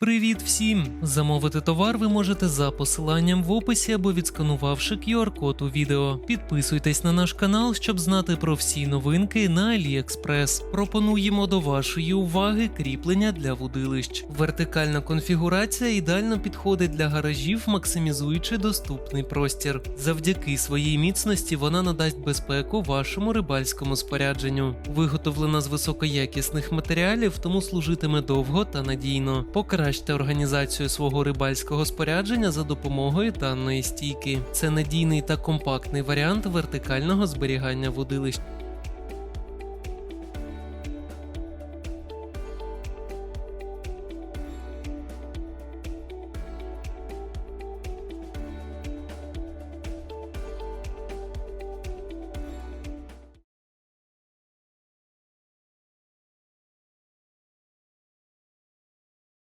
Привіт всім! Замовити товар ви можете за посиланням в описі або відсканувавши QR-код у відео. Підписуйтесь на наш канал, щоб знати про всі новинки на AliExpress. Пропонуємо до вашої уваги кріплення для вудилищ. Вертикальна конфігурація ідеально підходить для гаражів, максимізуючи доступний простір. Завдяки своїй міцності вона надасть безпеку вашому рибальському спорядженню. Виготовлена з високоякісних матеріалів, тому служитиме довго та надійно. Покращте організацію свого рибальського спорядження за допомогою даної стійки. Це надійний та компактний варіант вертикального зберігання водилищ.